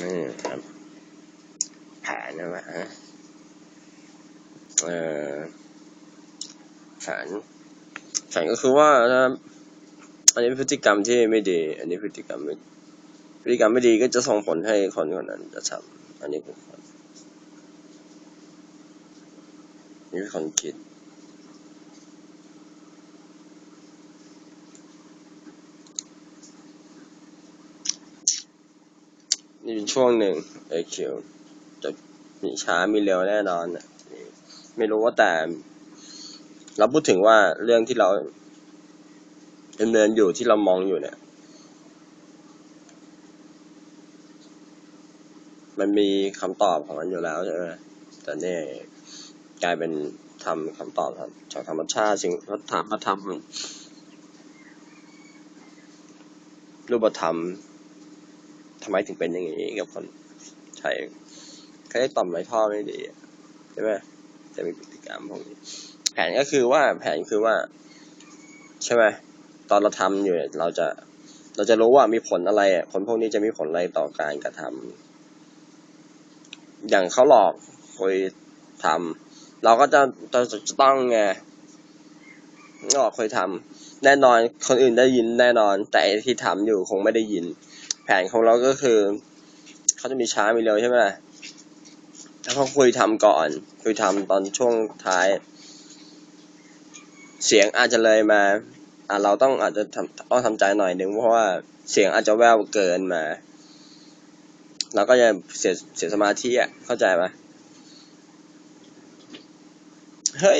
นี่ครับผนใช่ไหมฮะเออแผนแผนก็คือว่านะครับอันนี้พฤติกรรมที่ไม่ดี อันนี้พฤติกรรมไม่พฤติกรรมไม่ดีก็จะส่งผลให้คนคนนั้นจะทำอันนี้คือคนนี่คือคนคิดีช่วงหนึ่งไอคิวจะมีช้ามีเร็วแน่นอนน่ะไม่รู้ว่าแต่ เราพูดถึงว่าเรื่องที่เราดำเนินอยู่ที่เรามองอยู่เนี่ย มันมีคำตอบของมันอยู่แล้วใช่ไหมแต่เนี่ยกลายเป็นทำคำตอบครับจากธรรมชาติสิ่งเขาถามมาทำรูปธรรม ทำไมถึงเป็นอย่างนี้กับคนใช่เขาได้ต่อมไรท่อไม่ดีใช่ไหมจะมีพฤติกรรมพวกนี้ แผนก็คือว่าแผนคือว่า ใช่ไหมตอนเราทำอยู่เราจะเราจะรู้ว่ามีผลอะไรอะผลพวกนี้จะมีผลอะไรต่อการกระทำอย่างเขาหลอกคุยทำเราก็จะจะจะต้องไงหลอกคุยทำแน่นอนคนอื่นได้ยินแน่นอน แต่ที่ทำอยู่คงไม่ได้ยิน แผนของเราก็คือเขาจะมีช้ามีเร็วใช่ไหมถ้าเขาคุยทำก่อน คุยทำตอนช่วงท้าย เสียงอาจจะเลยมาอะเราต้องอาจจะทำต้องทำใจหน่อยนึงเพราะว่าเสียงอาจจะแววเกินมาเราก็จะเสียเสียสมาธิอะเข้าใจไหมเฮ้ย